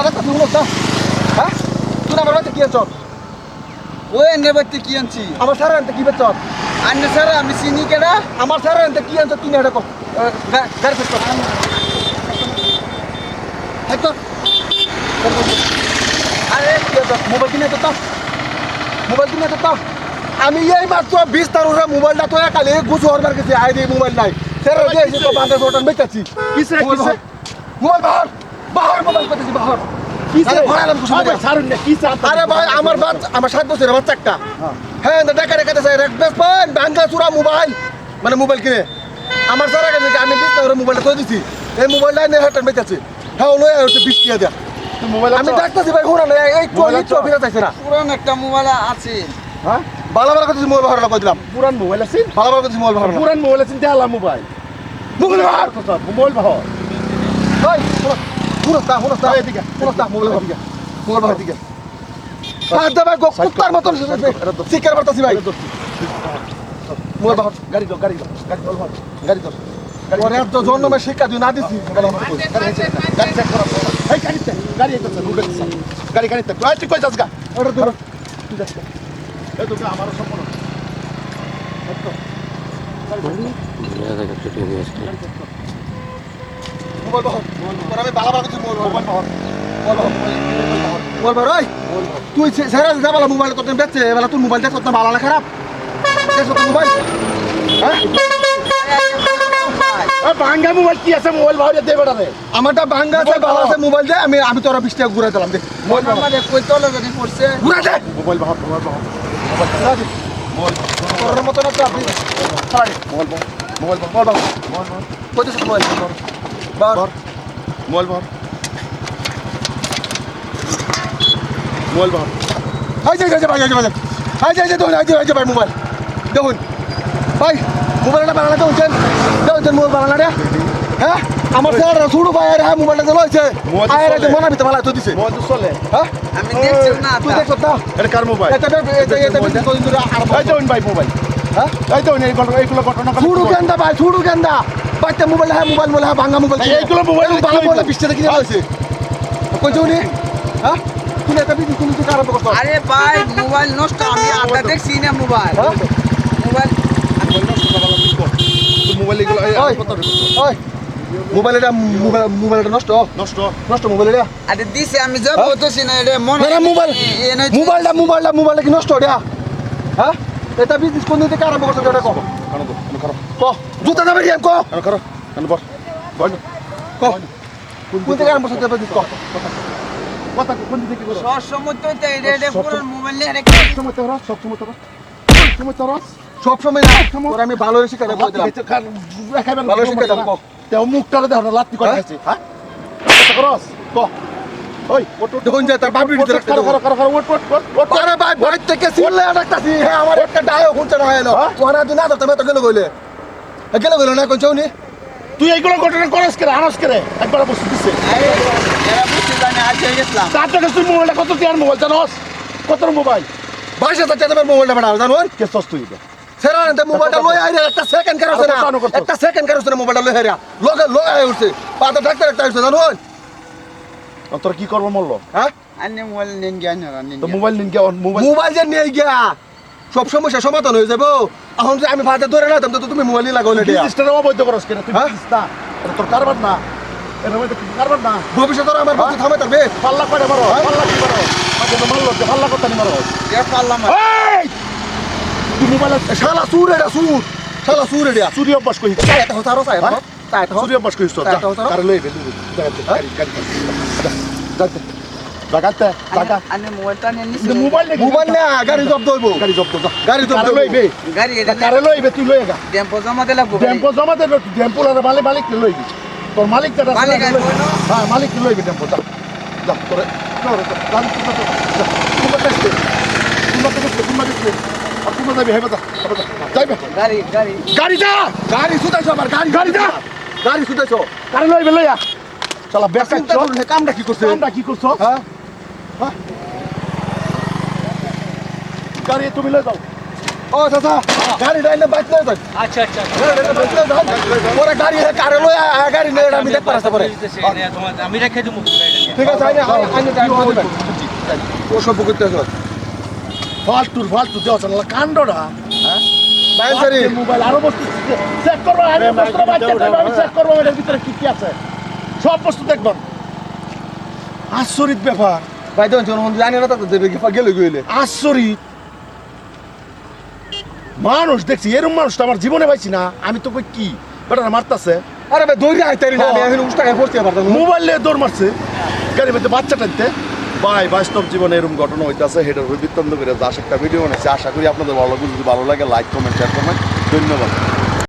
তারা কথা হ্যাঁ? তুই আমার বাড়িতে কি আছো ওই এনে বাড়িতে কি আনছি? আমার স্যার আনতে কি বেচছ আন্নে স্যার আমি চিনি কেডা? আমার স্যার আনতে কি আনছো তুমি এটা কর গাড়ি ফেস কর। হাই কর। আরে মোবাইল কিনে তো তা? মোবাইল কিনে তো তা? আমি এই মাত্র বিশ তারুরা মোবাইলটা তো একালে গুছু হরবার গেছি আই মোবাইল নাই। স্যার কিসে মোবাইল বাহার মোবাইল পেতেছি বাহার আরে ভাই আমার বাচ্চা আমার সাত বছরের বাচ্চা একটা হ্যাঁ তো দেখা রেখে দেয় বেশ পান বাঙ্গা চূড়া মোবাইল মানে মোবাইল কিনে আমার সারা কাছে আমি বিশ টাকা মোবাইলটা থয়ে দিছি এই মোবাইলটা নিয়ে হাটান বেঁচেছে হ্যাঁ লয়ে হচ্ছে বিশ টাকা দেয়া মোবাইল আমি ডাকতেছি ভাই ঘোরা না এই তো মোবাইল এই চাইছে না পুরান একটা মোবাইল আছে হ্যাঁ ভালো ভালো কথা মোবাইল ভাড়া করে দিলাম পুরান মোবাইল আছে ভালো ভালো কথা মোবাইল ভাড়া পুরান মোবাইল আছে মোবাইল মোবাইল ভাড়া মোবাইল ভাই শুনো তা শুনো তা এই এদিকে। শুনো তা মোবাইল ভাড়া মোবাইল দিকে হাত দে ভাই কুত্তার মতন শিকার করতেছি ভাই মোবাইল ভাড়া গাড়ি দাও গাড়ি দাও গাড়ি দাও গাড়ি ধর ওরে এত জন্মে শিক্ষা তুই না দিছি গাড়ি চেক করো এই গাড়ি গাড়ি এটা চেক গুগল চেক গাড়ি গাড়ি চেক তুই কই যাস গা ওটা ধর তুই যাস তো সম্পূর্ণ মোবাইল বহর ওরা আমি বালা বালা কিছু মোবাইল মোবাইল বহর মোবাইল বহর ওই তুই সেরা যা বালা মোবাইল তোর বেচছে এবেলা তুই মোবাইল দেখ তোর ভালো না খারাপ দেখ তোর মোবাইল হ্যাঁ? ভাঙ্গা মোবাইল কি আছে? মোবাইল ভাও দে বেটা রে। আমারটা ভাঙ্গা আছে ভালো আছে মোবাইল দে আমি আমি তোরা বিশ টাকা ঘুরে দিলাম দে। মোবাইল আমাদের কই তলে যদি পড়ছে? ঘুরে দে। মোবাইল ভাও মোবাইল ভাও। তোর মতো না তো আপনি মোবাইল ভাও মোবাইল ভাও মোবাইল বহর কত মোবাইল বহর মোবাইল ভাও মোবাইল হাই যাই যাই ভাই যাই ভাই যাই যাই দেখুন হাই যাই ভাই মোবাইল দেখুন ভাই মোবাইলটা বানালে দেখুন দেখুন মোবাইল বানালে হ্যাঁ আমার স্যার শুরু ভাই আর হ্যাঁ মোবাইলটা চালো হয়েছে আয়ের চলে। মনে ভিতরে ভালো তো দিছে মোবাইল চলে হ্যাঁ আমি দেখছি না তুই দেখছ না এটা কার মোবাইল এটা এটা এটা কদিন ধরে আর এই তো ভাই মোবাইল হ্যাঁ এই তো এই ঘটনা এইগুলো ঘটনা শুরু গেন্দা ভাই শুরু গেন্দা বাচ্চা মোবাইল হ্যাঁ মোবাইল বলে হ্যাঁ ভাঙা মোবাইল এই এইগুলো মোবাইল ভালো মোবাইল। বিশ টাকা কিনে হয়েছে কই যাও হ্যাঁ? এটা বিজি তুমি কি আরম্ভ করছ আরে ভাই মোবাইল নষ্ট আমি আটা দেখছি না মোবাইল। হ্যাঁ? মোবাইল মোবাইল এগুলো ওই ওই। মোবাইল এটা মোবাইল মোবাইলটা নষ্ট। নষ্ট। নষ্ট মোবাইল এটা। আরে দিছে আমি যাব হ্যাঁ? বলতেছি না এটা মনে না মোবাইল মোবাইলটা মোবাইলটা মোবাইলটা কি নষ্ট এটা? হ্যাঁ? এটা বিজনেস কোন দিকে আরম্ভ করছ? এটা কো কানো তো কানো ক জুতা যাবে কি। কো করো কানো বস। বস। ক। কোন দিকে? আরম্ভ করছ বিজনেস কো। কথা কোন দিকে করো সব সময় তো এটা এটা সব- পুরো মোবাইল নিয়ে রেখে সব সময় তো সব সময় তো সব সময় তো সব সময় না। তোর আমি ভালো শিক্ষা দেবো দিলাম ভালো শিক্ষা দাও, কও। তেও মুখটারে দেখো না লাত্তি করে হ্যাঁ? খাইছে। হ্যাঁ? কথা করস ক। ওই ওট ওট দেখুন যে তার বাবরি ওট, ওট, করো করো করো করো ওট ওট ওট ওট আরে ভাই ভাই থেকে সিলে ডাকতাছি হ্যাঁ আমার একটা ডায়ো কোনটা না হ্যাঁ? ওরা তুই না তো তুমি তো গেল কইলে? গেল কইলো না কোন চাউনি তুই এইগুলো ঘটনা করস করে আনস করে? একবার বসে দিছে। আরে জানি তার থেকে তুই মোবাইলটা কত টিয়ার মোবাইল জানস? কত মোবাইল? বাইশ হাজার টাকা মোবাইলটা বাড়াও জানুন কে সস তুই সেরা আনতে মোবাইলটা লই আইরে একটা সেকেন্ড কারছে না? আর? একটা সেকেন্ড কারছে না মোবাইলটা লই আইরা লগে লই আই উঠছে। পাতা ডাক্তার একটা জানুন তোর কি করব মরলো হ্যাঁ? আন্নে মোবাইল নিন জ্ঞান না নিন তো মোবাইল নিন গে মোবাইল মোবাইল যে নিয়ে গিয়া। সব সমস্যা সমাধান হয়ে যাব। এখন যে আমি ভাতে ধরে না তো তুমি মোবাইল লাগাইলে দিয়া। বিজনেসটা অবৈধ করস কেন? তুই হ্যাঁ? না। তোর কারবার না। এটা মধ্যে কারবার না? ভবিষ্যতে আমার বাচ্চা থামে থাকবে। পাল্লা করে মারো পাল্লা কি মারো। মাঝে তো মারলো যে পাল্লা করতে নি মারো। এ পারলাম এই! তুই মোবাইল শালা সুর এটা সুর। শালা সুর এটা। চুরি অভ্যাস করিস। তাই এটা হতো আরও। তাই হ্যাঁ? এটা চুরি অভ্যাস করিস তো তা- তা- তা- কারে লইবে জাগাতে জাগা। আন্নে মোবাইলটা নিয়ে নিছি মোবাইল নেই মোবাইল না গাড়ি জব্দ হইব। গাড়ি জব্দ গাড়ি জব্দ লইবে। গাড়ি এটা কারে লইবে তুই লইয়ে গা টেম্পো জমা দিলে টেম্পো জমা দে টেম্পো আর মালিক মালিক লইবি? তোর মালিক আছে মালিক না। না? হ্যাঁ মালিক লইবি টেম্পো যা। যা তোরে তোরে তুই তো। যা তুমি দেখতে তুমি তো দেখতে তুমি দেখতে আর তুমি যাবি হেবে যা যাইবে? গাড়ি গাড়ি। গাড়ি যা! গাড়ি সুদাইছো আমার গাড়ি গাড়ি যা! গাড়ি সুদাইছো কারে লইবে লইয়া। চলা বেকার চল কামটা কি করছে? কামটা কি করছ? হ্যাঁ? গাড়ি তুমি লই যাও। ও চাচা গাড়ি ডাইলে বাইক আচ্ছা আচ্ছা গাড়ি বাইক কারে গাড়ি আমি দেখতে আসতে পারে আমি রেখে দেবো ঠিক আছে আইনে আইনে আইনে ও সব করতে আসো ফালতুর ফালতু দেওয়া চালা কাণ্ডটা হ্যাঁ মোবাইল আরও বস্তু চেক করব আমি চেক করব এটার ভিতরে কি কি আছে। সব বস্তু দেখবেন আশ্চর্য ব্যাপার ভাই দেখুন জন না তো গেলে গেলে। আশ্চর্য মানুষ দেখছি এরকম মানুষ তো আমার জীবনে পাইছি না। আমি তো কই কি? বেটা মারতাছে। আরে ভাই দৌড়ে আইতারি না আমি এখন উস্তা পড়তে পারতাম। মোবাইল দৌড় মারছে। গাড়ির মধ্যে বাচ্চা টানতে। ভাই বাস্তব জীবনে এরকম ঘটনা হইতাছে হেটার বৃত্তান্ত করে যা একটা ভিডিও বানাইছে। আশা করি আপনাদের ভালো লাগবে যদি ভালো লাগে লাইক কমেন্ট শেয়ার করবেন। ধন্যবাদ।